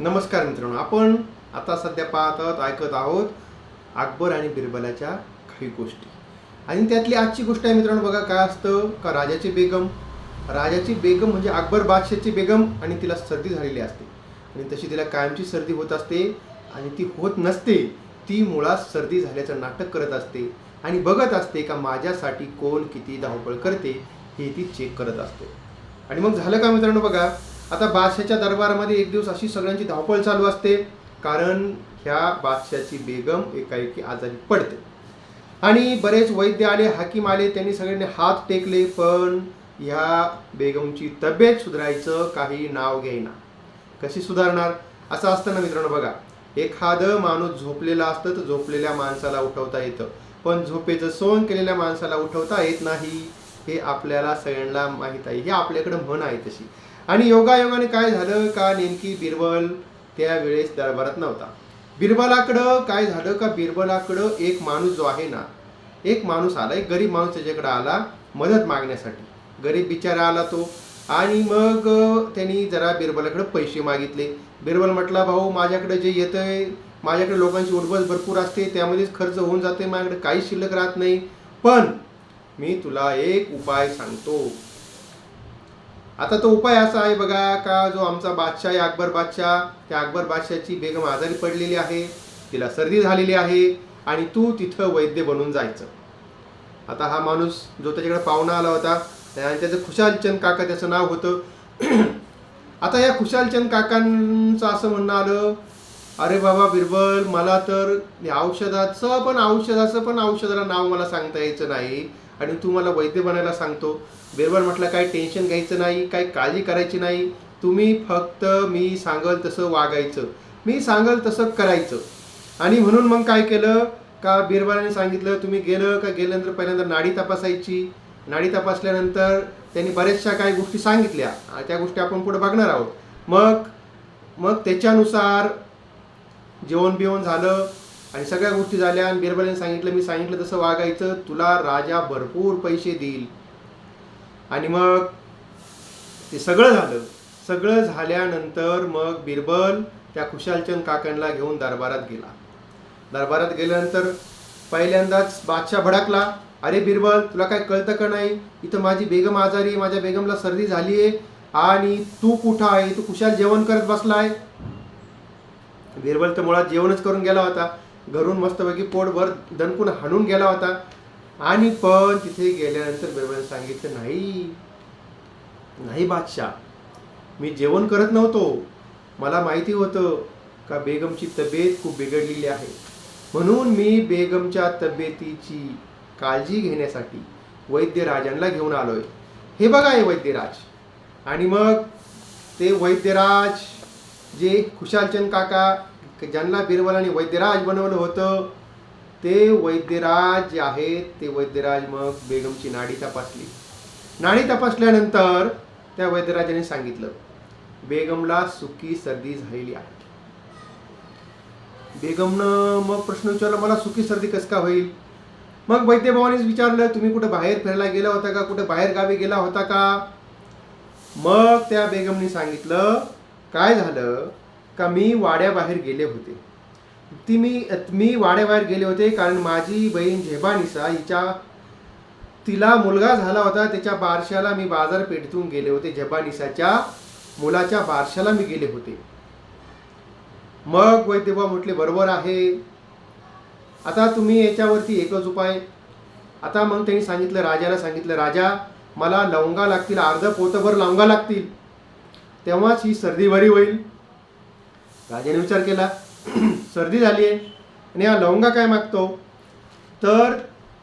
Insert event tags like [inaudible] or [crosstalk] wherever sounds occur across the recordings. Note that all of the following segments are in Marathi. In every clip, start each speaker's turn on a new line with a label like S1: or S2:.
S1: नमस्कार मित्रांनो आपण आता सध्या पाहत आहोत ऐकत आहोत अकबर आणि बिरबलाच्या काही गोष्टी. आणि त्यातली आजची गोष्ट आहे मित्रांनो बघा काय असतं का राजाची बेगम. राजाची बेगम म्हणजे अकबर बादशाहची बेगम आणि तिला सर्दी झालेली असते. आणि तशी तिला कायमची सर्दी होत असते आणि ती होत नसते ती मुळात सर्दी झाल्याचं नाटक करत असते आणि बघत असते का माझ्यासाठी कोण किती धावपळ करते हे ती चेक करत असते. आणि मग झालं का मित्रांनो बघा आता बादशाच्या दरबारामध्ये एक दिवस अशी सगळ्यांची धावपळ चालू असते. कारण ह्या बादशाची बेगम एकाएकी आजारी पडते. आणि बरेच वैद्य आले हाकीम आले त्यांनी सगळ्यांनी हात टेकले पण ह्या बेगमची तब्येत सुधारायचं काही नाव घेईना. कशी सुधारणार? असं असतं ना मित्रांनो बघा एखादं माणूस झोपलेला असतं तर झोपलेल्या माणसाला उठवता येतं. पण झोपेचं सोन केलेल्या माणसाला उठवता येत नाही हे आपल्याला सगळ्यांना माहीत आहे. हे आपल्याकडं म्हण आहे तशी. आणि योगायोगाने काय झालं का नेमकी बिरबल त्यावेळेस दरबारात नव्हता? बिरबलाकडं काय झालं का बिरबलाकडं एक माणूस जो आहे ना एक माणूस आला एक गरीब माणूस त्याच्याकडे आला मदत मागण्यासाठी. गरीब बिचारा आला तो आणि मग त्यांनी जरा बिरबलाकडे पैसे मागितले. बिरबल म्हटला भाऊ माझ्याकडे जे येतं आहे माझ्याकडे लोकांची उडबस भरपूर असते त्यामध्येच खर्च होऊन जाते माझ्याकडे काही शिल्लक राहत नाही. पण मी तुला एक उपाय सांगतो. आता तो उपाय असा आहे बघा का जो आमचा बादशाह आहे अकबर बादशाह त्या अकबर बादशाहची बेगम आजारी पडलेली आहे तिला सर्दी झालेली आहे आणि तू तिथं वैद्य बनून जायचं. आता हा माणूस जो त्याच्याकडे पाहुणा आला होता आणि त्याचं खुशालचंद काका त्याचं नाव होतं. [clears throat] आता या खुशालचंद काकांचं असं म्हणणं आलं अरे बाबा बिरबल मला तर औषधाचं पण औषधाचं पण औषधाला नाव मला सांगता यायचं नाही. आणि तू मला वैद्य बनायला सांगतो. बिरबल म्हटलं काय टेन्शन घ्यायचं नाही काय काळजी करायची नाही. तुम्ही फक्त मी सांगल तसं वागायचं. मी सांगल तसं करायचं. आणि म्हणून मग काय केलं? का बिरबलाने सांगितलं तुम्ही गेलं का गेल्यानंतर पहिल्यांदा नाडी तपासायची? नाडी तपासल्यानंतर त्यांनी बऱ्याचशा काही गोष्टी सांगितल्या. त्या गोष्टी आपण पुढे बघणार आहोत. मग मग त्याच्यानुसार जेवण बिवण झालं. आणि सगळ्या गोष्टी झाल्या आणि बिरबलाने सांगितलं मी सांगितलं तसं वागायचं तुला राजा भरपूर पैसे देईल. आणि मग ते सगळं झालं. सगळं झाल्यानंतर मग बिरबल त्या खुशालचंद काकांना घेऊन दरबारात गेला. दरबारात गेल्यानंतर पहिल्यांदाच बादशाह भडकला. अरे बिरबल तुला काय कळतं का नाही? इथं माझी बेगम आजारी माझ्या बेगमला सर्दी झाली आहे आणि तू कुठं आहे? तू खुशाल जेवण करत बसला आहे बिरबल तर मुळात जेवणच करून गेला होता. घरून मस्तपैकी पोटभर दणकून हाणून गेला होता. आणि पण तिथे गेल्यानंतर बिरबलने सांगितलं नाही नाही बादशाह मी जेवण करत नव्हतो. मला माहिती होतं का बेगमची तब्येत खूप बिघडलेली आहे. म्हणून मी बेगमच्या तब्येतीची काळजी घेण्यासाठी वैद्यराजांना घेऊन आलोय. हे बघा हे वैद्यराज. आणि मग ते वैद्यराज जे खुशालचंद काका ज्यांना बिरबलाने वैद्यराज बनवलं होतं ते वैद्यराज जे आहेत ते वैद्यराज मग बेगमची नाडी तपासली. नाडी तपासल्यानंतर त्या वैद्यराजाने सांगितलं बेगमला सुकी सर्दी झालेली आहे. बेगमनं मग प्रश्न विचारला मला सुखी सर्दी कस का होईल? मग वैद्यभावानेच विचारलं तुम्ही कुठं बाहेर फिरायला गेला होता का? कुठं बाहेर गावी गेला होता का? मग त्या बेगमनी सांगितलं काय झालं? का मी वाड्याबाहेर गेले होते. ती मी मी वाड्याबाहेर गेले होते कारण माझी बहीण झेबानिसा हिच्या तिला मुलगा झाला होता. त्याच्या बारशाला मी बाजारपेठेतून गेले होते. झेबानिसाच्या मुलाच्या बारशाला मी गेले होते. मग वैद्यबा म्हटले बरोबर आहे. आता तुम्ही याच्यावरती एकच उपाय. आता मग त्यांनी सांगितलं राजाला सांगितलं राजा मला लवंगा लागतील अर्ध पोतभर लवंगा लागतील. तेव्हाच ही सर्दी बरी होईल. राजाने विचार केला [clears throat] सर्दी झाली आहे आणि हा लवंगा काय मागतो? तर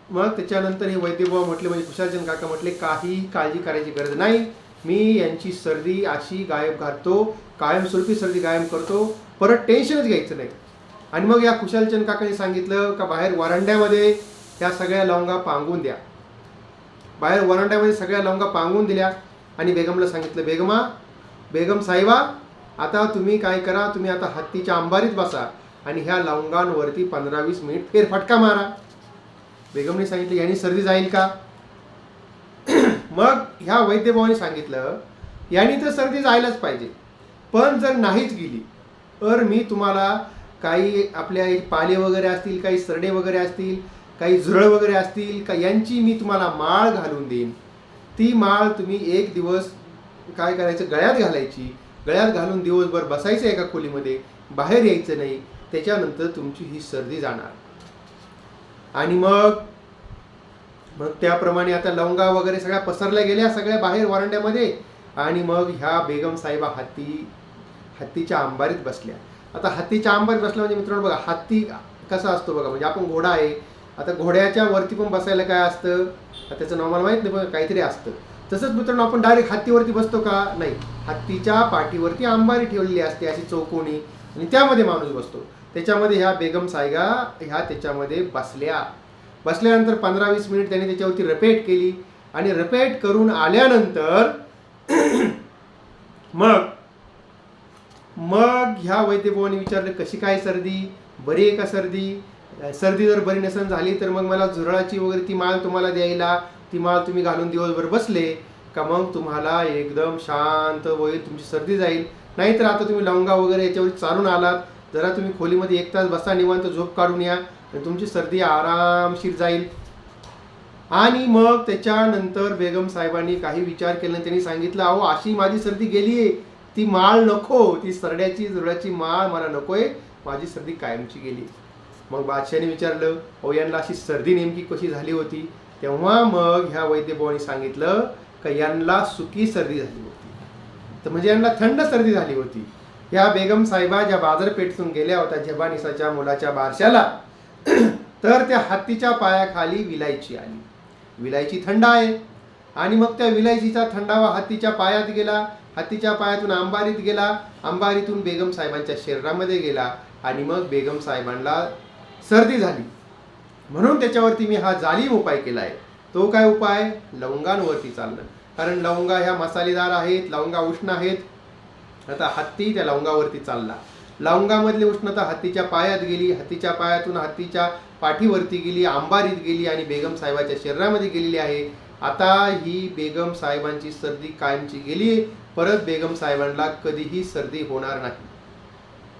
S1: मग त्याच्यानंतर हे वैद्यबुवा म्हटले म्हणजे कुशालचंद काका म्हटले काही काळजी करायची गरज नाही. मी यांची सर्दी अशी गायब घालतो कायमस्वरूपी सर्दी गायब करतो. परत टेन्शनच घ्यायचं नाही. आणि मग या कुशालचंद काकाने सांगितलं का बाहेर वरांड्यामध्ये त्या सगळ्या लवंगा पांगून द्या. बाहेर वरांड्यामध्ये सगळ्या लवंगा पांगून दिल्या आणि बेगमला सांगितलं बेगमा बेगम साहेबा आता तुम्ही काय करा तुम्ही आता हत्तीच्या अंबारीत बसा आणि ह्या लवंगांवरती पंधरा वीस मिनिट फेरफटका मारा. बेगमने सांगितलं यांनी सर्दी जाईल का? [clears throat] मग ह्या वैद्यभावाने सांगितलं यांनी तर सर्दी जायलाच पाहिजे. पण जर नाहीच गेली तर मी तुम्हाला काही आपल्या पाले वगैरे असतील काही सरडे वगैरे असतील काही झुरळ वगैरे असतील का यांची मी तुम्हाला माळ घालून देईन. ती माळ तुम्ही एक दिवस काय करायचं गळ्यात घालायची. गळ्यात घालून दिवसभर बसायचं एका खोलीमध्ये बाहेर यायचं नाही. त्याच्यानंतर तुमची ही सर्दी जाणार. आणि मग मग त्याप्रमाणे आता लवंगा वगैरे सगळ्या पसरल्या गेल्या सगळ्या बाहेर वरांड्यामध्ये. आणि मग ह्या बेगम साहेबा हत्ती हत्तीच्या आंबारीत बसल्या. आता हत्तीच्या आंबारीत बसल्या म्हणजे मित्रांनो बघा हत्ती कसा असतो बघा म्हणजे आपण घोडा आहे. आता घोड्याच्या वरती पण बसायला काय असतं? आता त्याचं नॉर्मल माहीत नाही पण काहीतरी असतं. तसंच मित्रांनो आपण डायरेक्ट हत्तीवरती बसतो का? नाही. हत्तीच्या पाठीवरती अंबारी ठेवलेली असते अशी चौकोनी. आणि त्यामध्ये माणूस बसतो. त्याच्यामध्ये ह्या बेगम सायगा ह्या त्याच्यामध्ये बसल्या. बसल्यानंतर पंधरा वीस मिनिट त्यांनी त्याच्यावरती रपेट केली. आणि रपेट करून आल्यानंतर [clears throat] मग मग ह्या वैद्यभवानी विचारलं कशी काय सर्दी? बरी आहे का सर्दी? सर्दी जर बरी नसन झाली तर मग मला झुरळाची वगैरे ती माळ तुम्हाला द्यायला. ती माळ तुम्ही घालून दिवसभर बसले का मग तुम्हाला एकदम शांत होईल तुमची सर्दी जाईल. नाहीतर आता तुम्ही लवंगा वगैरे याच्यावर चालून आलात जरा तुम्ही खोलीमध्ये एक तास बसा निवांत झोप काढून या तर तुमची सर्दी आरामशीर जाईल. आणि मग त्याच्यानंतर बेगम साहेबांनी काही विचार केला आणि त्यांनी सांगितलं अहो अशी माझी सर्दी गेली आहे ती माळ नको ती सरड्याची जुळ्याची माळ मला नको आहे माझी सर्दी कायमची गेली मग बादशाने विचारलं अहो यांना अशी सर्दी नेमकी कशी झाली होती? तेव्हा मग ह्या वैद्यभावानी सांगितलं का यांना सुकी सर्दी झाली होती. तर म्हणजे यांना थंड सर्दी झाली होती. ह्या बेगम साहेबा ज्या बाजारपेठेतून गेल्या होत्या जबानिसाच्या मुलाच्या बारशाला [clears throat] तर त्या हत्तीच्या पायाखाली विलायची आली. विलायची थंड आहे. आणि मग त्या विलायचीचा थंडावा हत्तीच्या पायात गेला. हत्तीच्या पायातून अंबारीत गेला. अंबारीतून बेगम साहेबांच्या शरीरामध्ये गेला. आणि मग बेगम साहेबांना सर्दी झाली. म्हणून त्याच्यावरती मी हा जालीम उपाय केला आहे. तो काय उपाय? लवंगांवरती चालणं. कारण लवंगा ह्या मसालेदार आहेत लवंगा उष्ण आहेत. आता हत्ती त्या लवंगावरती चालला. लवंगामधली उष्णता हत्तीच्या पायात गेली हत्तीच्या पायातून हत्तीच्या पाठीवरती गेली आंबारीत गेली आणि बेगम साहेबाच्या शरीरामध्ये गेलेली आहे. आता ही बेगम साहेबांची सर्दी कायमची गेली परत बेगम साहेबांना कधीही सर्दी होणार नाही.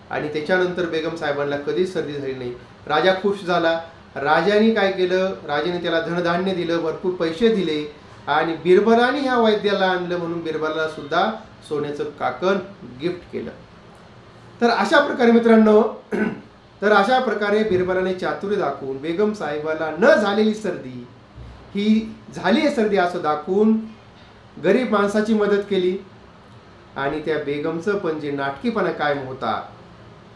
S1: आणि त्याच्यानंतर बेगम साहेबांना कधीच सर्दी झाली नाही. राजा खुश झाला. राजाने काय केलं? राजाने त्याला धनधान्य दिलं भरपूर पैसे दिले आणि बिरबलाने ह्या वैद्याला आणलं म्हणून बिरबला सुद्धा सोन्याचं काकण गिफ्ट केलं. तर अशा प्रकारे मित्रांनो [clears throat] तर अशा प्रकारे बिरबलाने चातुर्य दाखवून बेगम साहेबाला न झालेली सर्दी ही झाली आहे सर्दी असं दाखवून गरीब माणसाची मदत केली आणि त्या बेगमचं पण जे नाटकीपणा कायम होता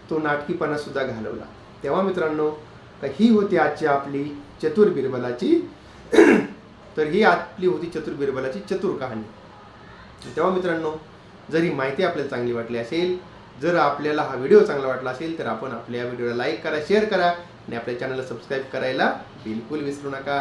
S1: तो नाटकीपणा सुद्धा घालवला. तेव्हा मित्रांनो तर ही होती आजची आपली चतुर बिरबलाची तर ही आपली होती चतुर बिरबलाची चतुर कहाणी. तेव्हा मित्रांनो जरी माहिती आपल्याला चांगली वाटली असेल जर आपल्याला हा व्हिडिओ चांगला वाटला असेल तर आपण आपल्या व्हिडिओला लाईक करा शेअर करा आणि आपल्या चॅनलला सबस्क्राईब करायला बिलकुल विसरू नका.